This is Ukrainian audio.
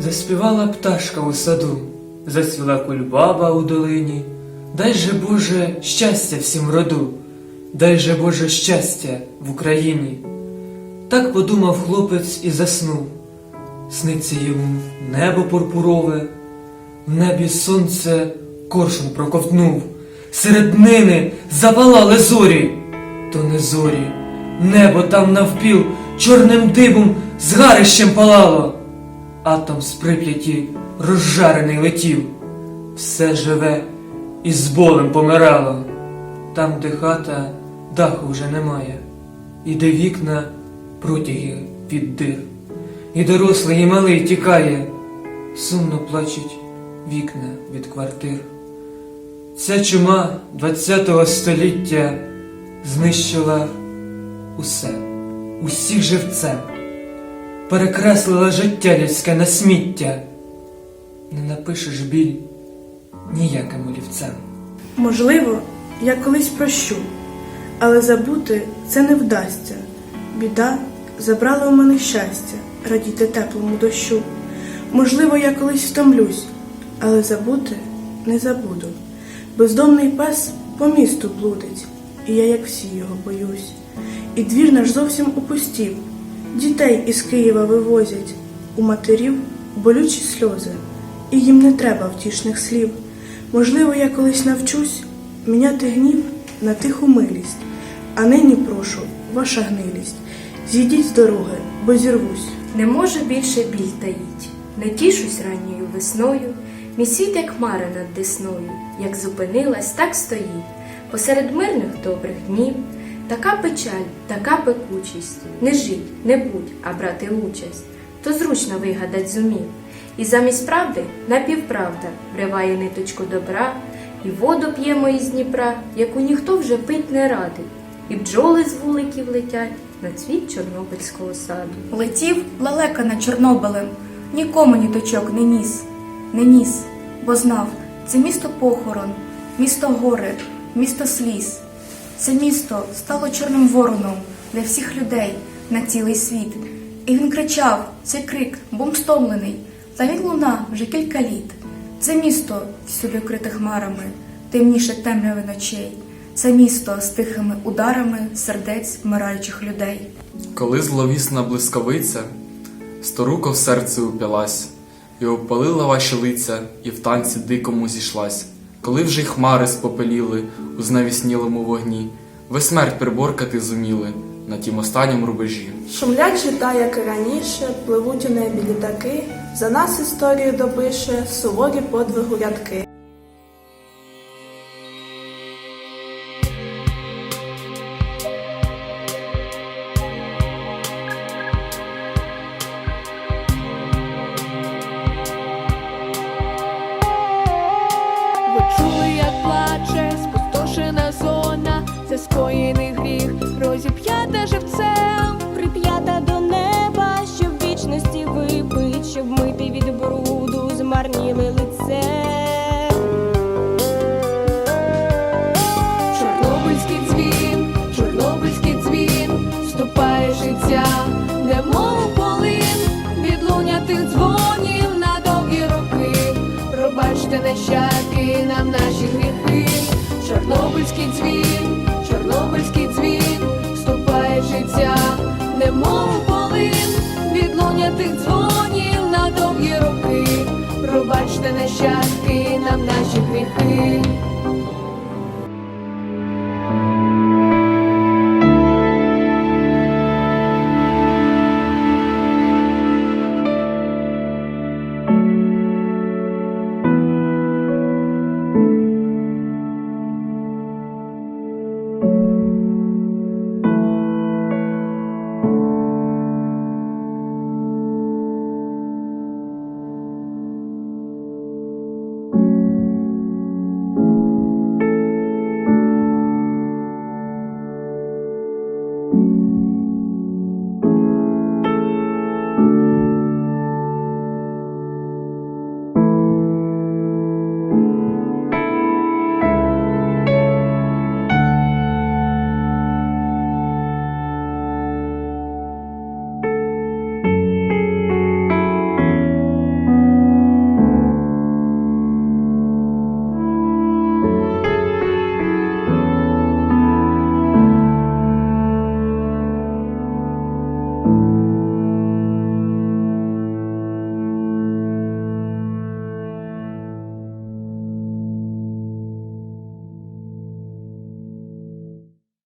Заспівала пташка у саду, зацвіла кульбаба у долині. Дай же Боже щастя всім роду, дай же Боже щастя в Україні. Так подумав хлопець і заснув. Сниться йому небо пурпурове, в небі сонце коршун проковтнув, серед нини запалали зорі, то не зорі, небо там навпіл чорним дибом згарищем палало. Атом з прип'яті розжарений летів, все живе і з болем помирало. Там, де хата, даху вже немає, і де вікна протяги від дир, і дорослий і малий тікає, сумно плачуть вікна від квартир. Ця чума ХХ століття знищила усе, усіх живцем перекреслила життя людське на сміття. Не напишеш біль ніяким олівцем. Можливо, я колись прощу, але забути це не вдасться. Біда забрала у мене щастя, радіти теплому дощу. Можливо, я колись втомлюсь, але забути не забуду. Бездомний пес по місту блудить, і я, як всі, його боюсь. І двір наш зовсім опустів. Дітей із Києва вивозять, у матерів болючі сльози, і їм не треба втішних слів. Можливо, я колись навчусь міняти гнів на тиху милість, а нині прошу, ваша гнилість, зійдіть з дороги, бо зірвусь. Не можу більше біль таїть, не тішусь ранньою весною, мій світ, як хмара над десною, як зупинилась, так стоїть, посеред мирних добрих днів. Така печаль, така пекучість, не жить, не будь, а брати участь, то зручно вигадать зумів. І замість правди напівправда вриває ниточку добра, і воду п'ємо із Дніпра, яку ніхто вже пить не радий, і бджоли з вуликів летять на цвіт Чорнобильського саду. Летів лелека над Чорнобилем, нікому ніточок не ніс, не ніс, бо знав, це місто похорон, місто горе, місто сліз. Це місто стало чорним вороном для всіх людей на цілий світ. І він кричав, цей крик, бом стомлений, та він луна вже кілька літ. Це місто всюди вкрите хмарами, темніше темряви ночей. Це місто з тихими ударами сердець вмираючих людей. Коли зловісна блискавиця сторуко в серце уп'ялась, і обпалила ваші лиця, і в танці дикому зійшлась, коли вже й хмари спопеліли у знавіснілому вогні, ви смерть приборкати зуміли на тім останнім рубежі. Шумлять жита, як і раніше, пливуть у небі літаки, за нас історію допише суворі подвигу рядки. Чули, як плаче спустошена зона, це скоєний гріх, розіп'ята живцем. прип'ята до неба, щоб вічності випить, щоб мити від бруду змарніли лице. Чорнобильський дзвін, чорнобильський дзвін, вступає життя, Чорнобильський дзвін, чорнобильський дзвін, вступає життя, немов полин, відлуння тих дзвонів на довгі роки. Пробачте гріхи.